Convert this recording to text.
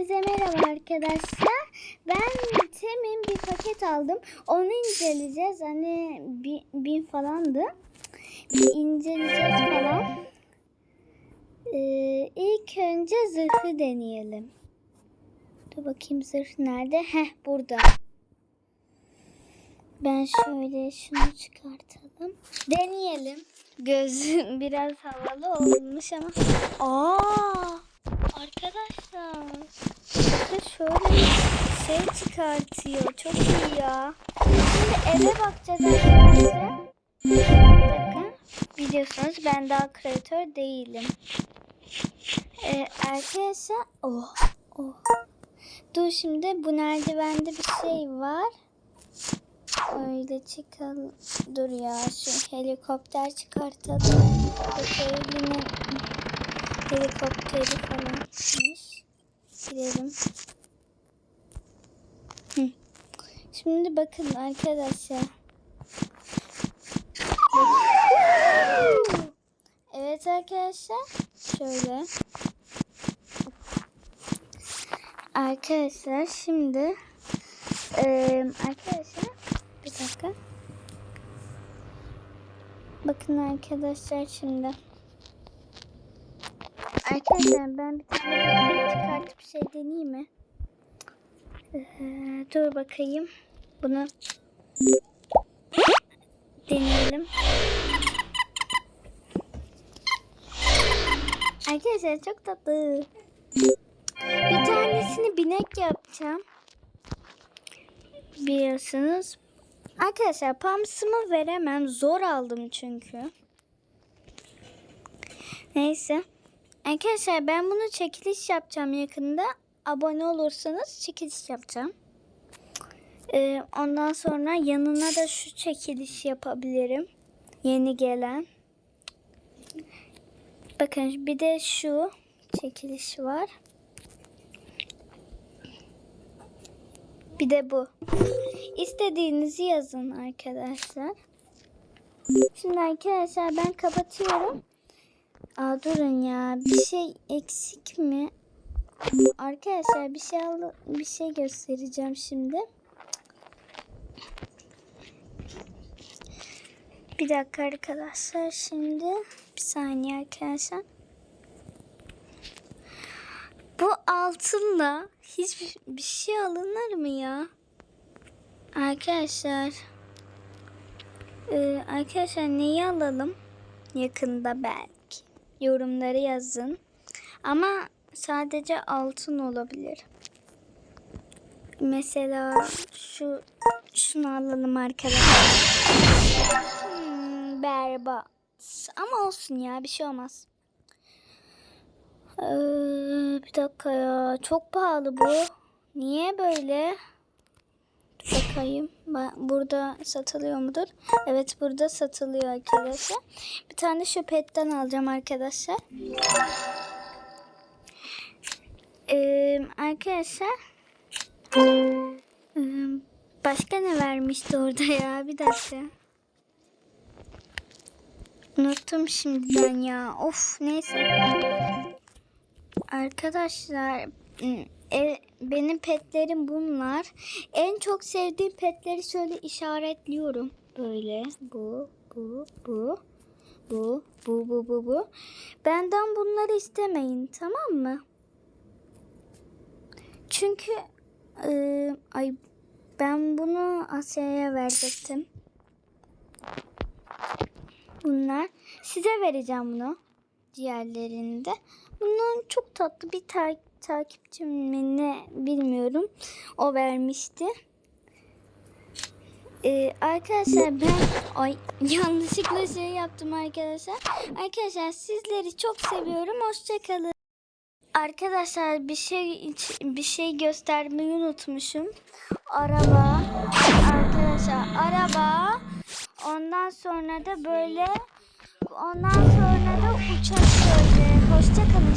Hepinize merhaba arkadaşlar. Ben Tem'in bir paket aldım. Onu inceleyeceğiz. Hani bin, bin falandı. Bir inceleyeceğiz falan. Ee, ilk önce zırhı deneyelim. Dur bakayım zırh nerede? Heh burada. Ben şöyle şunu çıkartalım. Deneyelim. Gözüm biraz havalı olmuş ama. Aa! Arkadaşlar. Şöyle şey çıkartıyor. Çok iyi ya. Şimdi eve bakacağız arkadaşlar. Bakın. Biliyorsunuz ben daha kreatör değilim. Ee, arkadaşlar. Oh. Oh. Dur şimdi bu merdivende bir şey var. Öyle çıkalım. Dur ya şu helikopter çıkartalım. Bakalım helikopteri falanmış. Silelim. Hı. Şimdi bakın arkadaşlar. Evet arkadaşlar. Şöyle. Arkadaşlar şimdi eee, arkadaşlar bir dakika. Bakın arkadaşlar şimdi. Arkadaşlar ben bir tane çıkartıp bir şey deneyeyim mi? Ee, dur bakayım. Bunu deneyelim. Arkadaşlar çok tatlı. Bir tanesini binek yapacağım. Biliyorsunuz. Arkadaşlar pamsımı veremem. Zor aldım çünkü. Neyse. Arkadaşlar ben bunu çekiliş yapacağım yakında. Abone olursanız çekiliş yapacağım. Ee, ondan sonra yanına da şu çekiliş yapabilirim. Yeni gelen. Bakın bir de şu çekiliş var. Bir de bu. İstediğinizi yazın arkadaşlar. Şimdi arkadaşlar ben kapatıyorum. Aa durun ya. Bir şey eksik mi? Arkadaşlar bir şey al bir şey göstereceğim şimdi. Bir dakika arkadaşlar şimdi bir saniye arkadaşlar. Bu altınla hiçbir bir şey alınır mı ya? Arkadaşlar. Ee, arkadaşlar neyi alalım? Yakında belki. Yorumları yazın. Ama sadece altın olabilir. Mesela şu şunu alalım arkadaşlar. Hmm, berbat. Ama olsun ya bir şey olmaz. Ee, bir dakika ya. Çok pahalı bu. Niye böyle? Bakayım. Ba- Burada satılıyor mudur? Evet burada satılıyor arkadaşlar. Bir tane şu petten alacağım arkadaşlar. Ee, arkadaşlar. Başka ne vermişti orada ya? Bir dakika. Unuttum şimdiden ya. Of neyse. Arkadaşlar e, benim petlerim bunlar. En çok sevdiğim petleri şöyle işaretliyorum. Böyle bu, bu, bu, bu, bu, bu, bu, bu. Benden bunları istemeyin tamam mı? Çünkü e, ay ben bunu Asya'ya verecektim. Bunlar. Size vereceğim bunu. Diğerlerinde. Bunun çok tatlı bir tane takipçim ne bilmiyorum. O vermişti. Ee, arkadaşlar ben ay yanlışlıkla şey yaptım arkadaşlar. Arkadaşlar sizleri çok seviyorum. Hoşçakalın. Arkadaşlar bir şey bir şey göstermeyi unutmuşum. Araba. Arkadaşlar araba. Ondan sonra da böyle ondan sonra da uçak şöyle. Hoşçakalın.